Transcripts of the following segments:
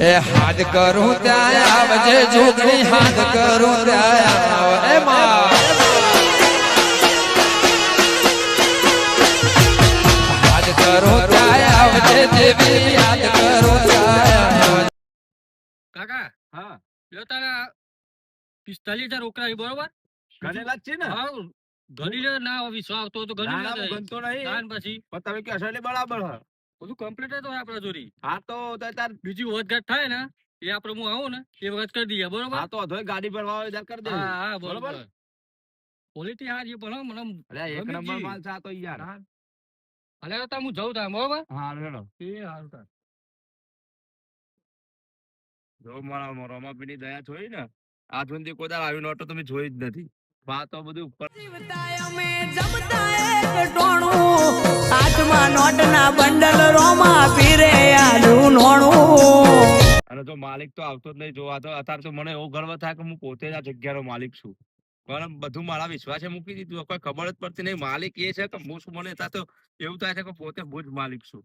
એ હાથ કરું ત્યાં આવજે જોગણી હાથ કરું ત્યાં આવે. એ માં. હાથ કરું ત્યાં આવજે દેવી યાદ કરું ત્યાં કાકા હા. લ્યો તારા પિસ્તાલીસ હજાર રોકડા છે, બરોબર ગણેલા છે ને. હા ગણી ના વિશ્વાસ આવતો તો ગણી ગણતો નહીં. પછી? તમે બરાબર હ. બધું કમ્પ્લીટ જ હોય આપડે જોરી હા તો તો તાર બીજી વધઘાટ થાય ને એ આપડે હું આવું ને એ વખત કરી દઈએ બરોબર? હા તો અધોય ગાડી ભરવા હોય ત્યારે કરી દે હા હા બરોબર? ક્વોલિટી હારી પણ હો, મને અરે એક નંબર માલ છે આ તો યાર હા. અલે તાર હું જઉં તાર બરોબર? હા હેડો એ હારું તાર. જો મારા રોમાપીની દયા જોઈ ને આ સુધી કોઈ દાડો આવી નોટો તમે જોઈ જ નથી. વાતો બધું ઉપર જીવતા અમે જમતા એક ટોણું. હાથમાં નોટના બંડલ જો માલિક તો આવતો જ નહીં જોવા. તો અત્યારે તો મને એવો ગર્વ થાય કે હું પોતે જ આ જગ્યાનો માલિક છું. પણ બધું મારા વિશ્વાસે મૂકી દીધું. કોઈ ખબર જ પડતી નહીં. માલિક એ છે કે હું શું મને તો એવું થાય છે કે પોતે હું જ માલિક છું.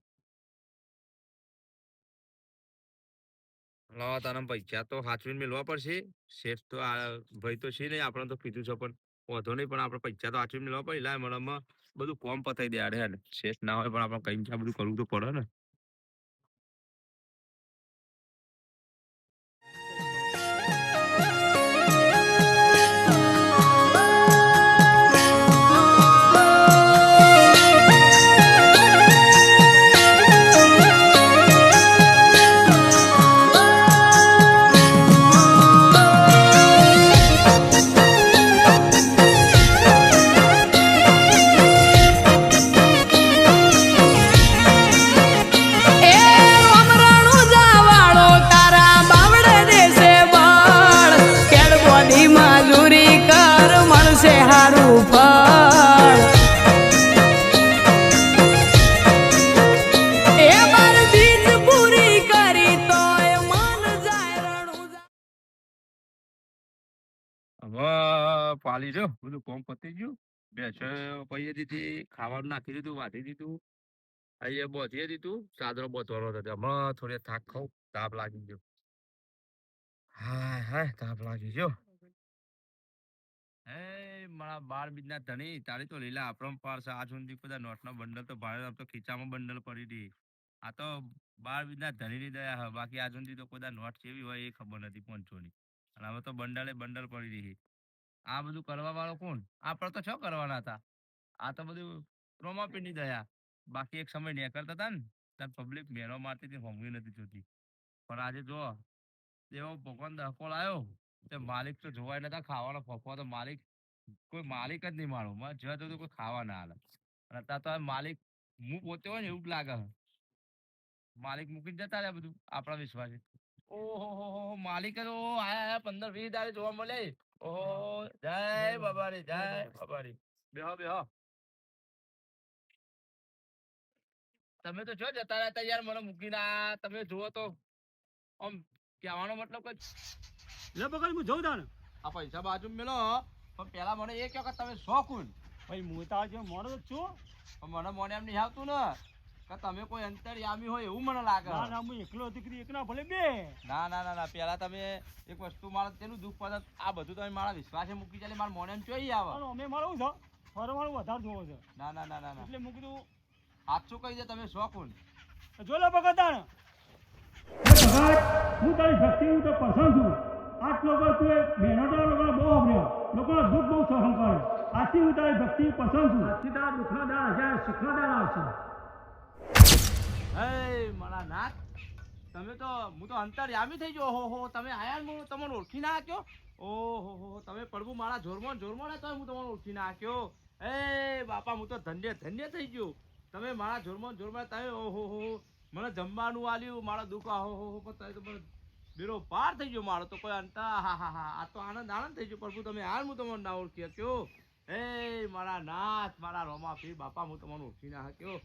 લાવા તારા પૈસા તો સાચવીને મેળવા પડશે. શેઠ તો આ, ભાઈ તો છે નહીં. આપણે તો કીધું છે, પણ વાંધો નહીં. પણ આપણે પૈસા તો સાચવીને મેળવા પડે. એટલે મને બધું કોમ પતાવી દે આડે શેઠ ના હોય પણ આપણે કઈ આ બધું કરવું તો પડે ને. પાલી રહ્યો બધું કોમ પતી ગયું. બેસો પૈયે દીધી ખાવાનું નાખી દીધું વાધી દીધું. અહીંયા બોધી દીધું ચાદરો બોધવાનો હતો હમણાં થોડી થાક ખાઉં તાપ લાગી ગયો. હા હા તાપ લાગી ગયો. હે મારા બાર બીજના ધણી તારી તો લીલા આપણો પાર આ સુધી બધા નોટનો બંડલ તો ભાડે આમ તો ખીચામાં બંડલ પડી હતી. આ તો બાર બીજના ધણીની દયા હે બાકી આજ સુધી તો કોઈ નોટ કેવી હોય એ ખબર નથી પંચોની અને હવે તો બંડલે બંડલ પડી રહી આ બધું કરવા વાળો કોણ? આપણે તો છ કરવાના હતા. આ તો બધું રોમાપીની દયા. બાકી એક સમય ન્યા કરતા હતા ને ત્યાં પબ્લિક મેરો મારતી હતી હોંગવી નથી જોતી. પણ આજે જો એવો ભગવાન દહકોલ આવ્યો, તે માલિક તો જોવાય નતા, ખાવાનો ફફવા તો માલિક, કોઈ માલિક જ નહીં મારો મને જ્યાં જોતું કોઈ ખાવા ના હાલે. અને અત્યારે તો માલિક હું પોતે હોય ને એવું જ લાગે. માલિક મૂકીને જતા રહ્યા બધું, આપણા વિશ્વાસે. ઓહો, હો હો માલિક જ, ઓહો, આયા આયા, પંદર, વીસ દાડે જોવા મળે ઓહો જય બાબારી જય બાબારી. બેહો બેહો. તમે તો જો જતા રહેતા યાર મને મૂકી ના તમે જુઓ તો. આમ કહેવાનો મતલબ કે લે બગલ હું જઉં તાને આ પૈસા બાજુ મેલો પણ પેલા મને એ કહો કે તમે શોખુન ભાઈ હું તાર જેવો મોણો જ છું. પણ મને મને એમ નહીં આવતું ને. કે તમે કોઈ અંતરયામી હોય એવું મને લાગે. ના ના હું એકલો દીકરી એક ના ભલે બે. ના ના ના ના પેલા તમે એક વસ્તુ મારા તેનું દુઃખ પડે આ બધું તમે મારા વિશ્વાસે મૂકી ચાલે મારા મોને ચોઈ આવે. અમે મારું છો. ફરવાનું વધારે જોવો છે. ના ના ના ના એટલે મૂકી દઉં. સાચું કહી દે તમે શોખુન જો લે ભગત હું તારી શક્તિ હું તો પસંદ છું. આટલો લોકો તું એ મહેનતો લોકો બહુ અભર્યો લોકો દુઃખ બહુ સહન કરે. આથી હું તારી ભક્તિ પસંદ છું. આથી તારા દુઃખના દાળ હજાર સુખના દાળ આવશે. હે મારા નાથ. તમે તો, હું તો અંતરયામી થઈ ગયો. ઓહો, હો, તમે આયા હું તમને ઓળખી ના આક્યો ઓહો, હો તમે પડવું મારા જોરમાં ને જોરમાં તો હું તમને ઓળખી ના આક્યો એ, બાપા, હું તો ધન્ય ધન્ય થઈ ગયો. તમે મારા જોરમાં ને જોરમાં તમે ઓહો, હો હો. મને જમવાનું આલ્યું, મારા દુઃખ આહો હો હો તમે તો મને બેરો પાર થઈ ગયો, મારો તો કોઈ અંત હા હા હા, આ તો આનંદ આનંદ થઈ ગયો પ્રભુ તમે હાલ હું તમને ના ઓળખી શક્યો. એ, મારા નાથ, મારા રોમા પીર બાપા, હું તમને ઓળખી ના શક્યો.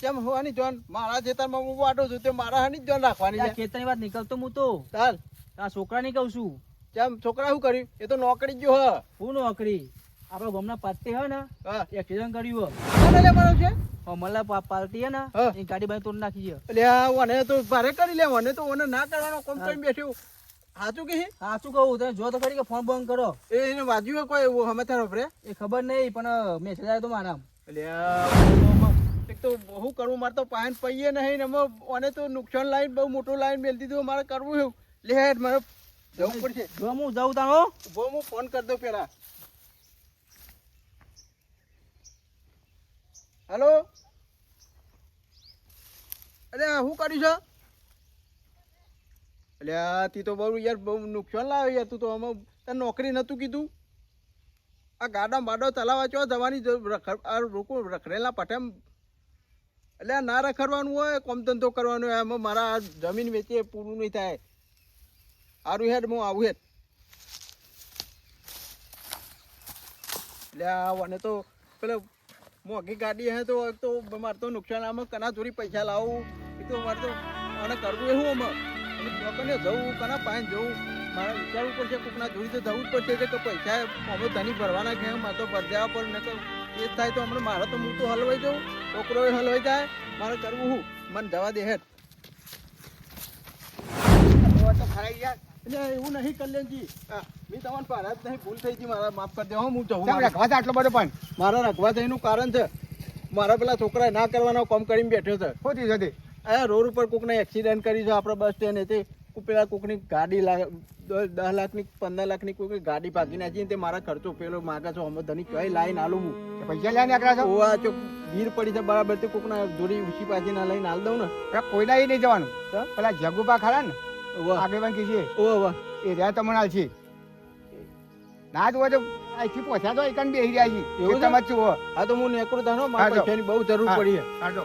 કેમ હોવાની જોન મારા ખેતરમાં હું વાટું છું તે મારા હાની જોન રાખવાની છે. ખેતરની વાત નીકળતો હું તો. ચાલ. આ છોકરાને કહું છું. કેમ? છોકરા શું કર્યું? એ તો નોકરી ગયો હ. હું નોકરી? આપણા ગામના પાતે હે ને. હા. એક્સિડન્ટ કર્યું કોને લે છે? હે મલ્લા પા- પાર્ટી હે ને. હા. એ ગાડી તોડ નાખી છે. એટલે મને તો ભારે કરી લે મને તો ના કરવાનો કોમ કરીને બેઠ્યું સાચું કે સાચું કહું તમે જો તો ખરી કે ફોન બંધ કરો. એ એને વાજ્યું કોઈ? એવું અમે તારો ફરે એ ખબર નહીં પણ મેસેજ આવ્યો તો મારા એક તો બહુ કરવું મારે તો પાન પૈયે નહીં ને અમે મને તો નુકસાન લાઈન બહુ મોટું લાઈન મેળ દીધું મારે કરવું એવું. લે હેડ મારે જવું પડશે. જો હું જાઉં તારો બહુ હું ફોન કરી દઉં પેલા. હેલો? અરે શું કર્યું છે? એટલે આ તી તો બહુ યાર બહુ નુકસાન લાવે યાર. તું તો આમાં તને નોકરી નહોતું કીધું. આ ગાડા બાડો ચલાવવા ચો જવાની રોકો રખડેલા પટેમ એટલે ના રખડવાનું હોય, કોમ ધંધો કરવાનો હોય એમાં મારા જમીન વેચીએ, પૂરું નહીં થાય. સારું હેડ, હું આવું હેડ. એટલે આ તો પેલો મોંઘી ગાડી હે તો તો મારે તો નુકસાન, આમાં કના ચોરી પૈસા લાવું? એ તો મારે તો મને કરવું એવું આમાં? અને જવું કના પાણી જવું મારે વિચારવું પડશે કોકના જોઈ તો જવું જ પડશે કે પૈસા અમે ધની ભરવાના કે મારે તો ભરજાવા પડે નકર એ થાય તો હમણાં મારે તો હું તો હલવાઈ જવું છોકરો હલવાઈ જાય મારે કરવું હું? મને જવા દે હેઠ તો ખરાઈ યાર એટલે એવું નહીં કલ્યાણજી મેં તમને પારા જ નહીં ભૂલ થઈ ગઈ મારા માફ કરી હું મારા- રખવા આટલો બધો પણ. મારા રખવા થઈનું કારણ છે. મારા પેલા છોકરા ના કરવાનો કામ કરીને બેઠો છે. ખોટી જતી આ રોડ ઉપર કોકને એક્સિડન્ટ કરી છે આપણે બસ સ્ટેન્ડ તે પેલા કોકની ગાડી દસ લાખની પંદર લાખની કોઈ ગાડી ભાગી નાખી ને તે મારા ખર્ચો પેલો માગે છે. અમે ધની કઈ લાઈન આલું હું? પૈસા લઈને નીકળ્યા છો? ઓવા જો ગીર પડી છે બરાબર. તે કોકના જોડી ઉછી પાછી ના લઈને હાલ દઉં ને. કોઈના એ નહીં જવાનું. પેલા જગુબા ખરા ને. ઓવા આગેવાન કીધી ઓવા એ રહ્યા તમને હાલ છે. ના જો તો અહીંથી પહોંચ્યા તો એકન બેહી રહ્યા છે. એવું છે? ખેતરમાં જ હા તો હું નેકરો તાનો હા, મારા પૈસાની બહુ જરૂર પડી છે. હાલો.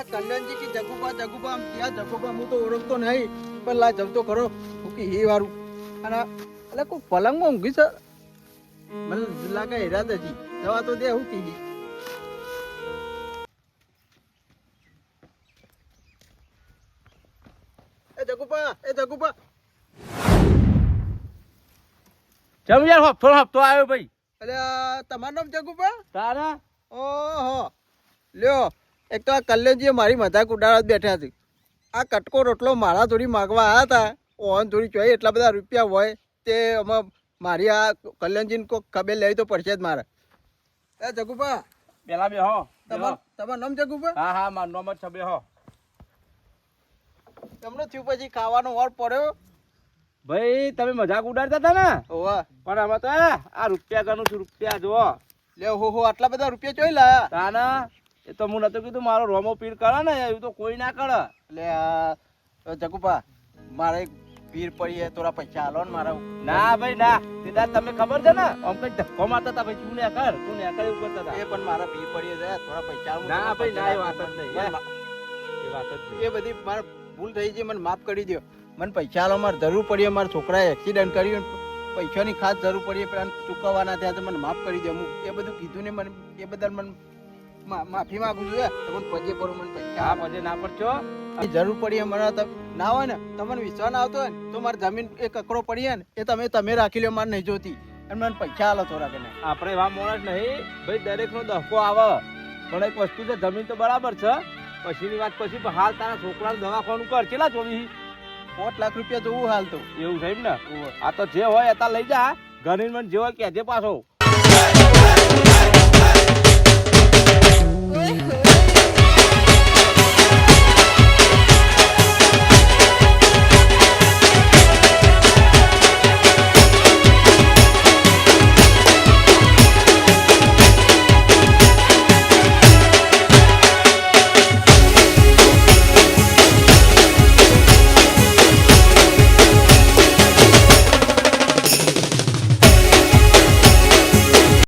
આ કલ્યાણજી કી જગુબા જગુબા ક્યાં જગુબા હું તો ઓળખતો નહીં પણ લા જમતો ખરો. હું કે વારું. અને એટલે કોઈ પલંગમાં ઊંઘી છે? મને લાગે હેરાત જવા તો દે હું કીધી એ જગુબા એ જગુબા. ચમ યાર હપ્તો હપ્તો આવ્યો ભાઈ. આ તમારું નામ જગુબા? તારા? ઓહો. લ્યો. એક તો આ કલ્યાણજીએ મારી મજાક ઉડાડવા બેઠા હતી. આ કટકો રોટલો મારા થોડી માગવા આવ્યા હતા. ઓન થોડી જોઈએ એટલા બધા રૂપિયા હોય તે આમાં મારી આ કલ્યાણજીને કોઈ ખબર લેવી તો પડશે જ મારે. એ જગુભા પેલા બે હો તમાર તમારું નામ જગુભા? હા હા મારું નામ જ છબે હો. તમને થયું પછી ખાવાનો વાર પડ્યો? ભાઈ તમે મજાક ઉડાડતા હતા ને? ઓવા પણ આમાં તો આ રૂપિયા ગણું છું રૂપિયા જો લે હો હો આટલા બધા રૂપિયા ચોઈ લાયા? તાના એ તો હું નતું કીધું મારો રોમો પીર કરે ને એવું તો કોઈ ના કરે. એટલે જગુભા મારે પીર પડીએ પડી થોડા પૈસા હાલો ને મારા ના ભાઈ ના. સીધા તમે ખબર છે ને? આમ કઈ ધક્કો મારતા હતા ભાઈ તું ને કર? તું ને કર એવું કરતા એ પણ મારા પીર પડીએ છે થોડા પૈસા. ના ભાઈ, ના, એ વાત જ નહીં. એ વાત જ નહીં. એ બધી મારે ભૂલ થઈ છે મને માફ કરી દો મને પૈસા હાલો મારે જરૂર પડીએ મારા છોકરાએ એક્સિડન્ટ કર્યું પૈસાની ખાસ જરૂર પડીએ પણ ચૂકવવાના થયા તો મને માફ કરી દો હું એ બધું કીધું ને મને એ બદલ મને માફી માંગુ છું તમને પજે પર મને પૈસા પછી ના પડશો. જરૂર પડી મને ના હોય ને તમને વિશ્વાસ ના આવતો હોય ને તો મારે જમીન એ કકરો પડી ને એ તમે તમે રાખી લો મારે નહીં જોતી અને મને પૈસા આલો થોડા કે આપણે એવા માણસ નહીં. ભાઈ દરેક નો દફો આવે. પણ એક વસ્તુ છે જમીન તો બરાબર છે. પછીની વાત પછી પણ હાલ તારા છોકરાનું દવાખાનું કર. કેટલા ચોવીસ પોત લાખ રૂપિયા જોવું હાલ તો. એવું થાય ને? આ તો જે હોય એ લઈ જા. ઘરે મને જે હોય કહેજે પાછો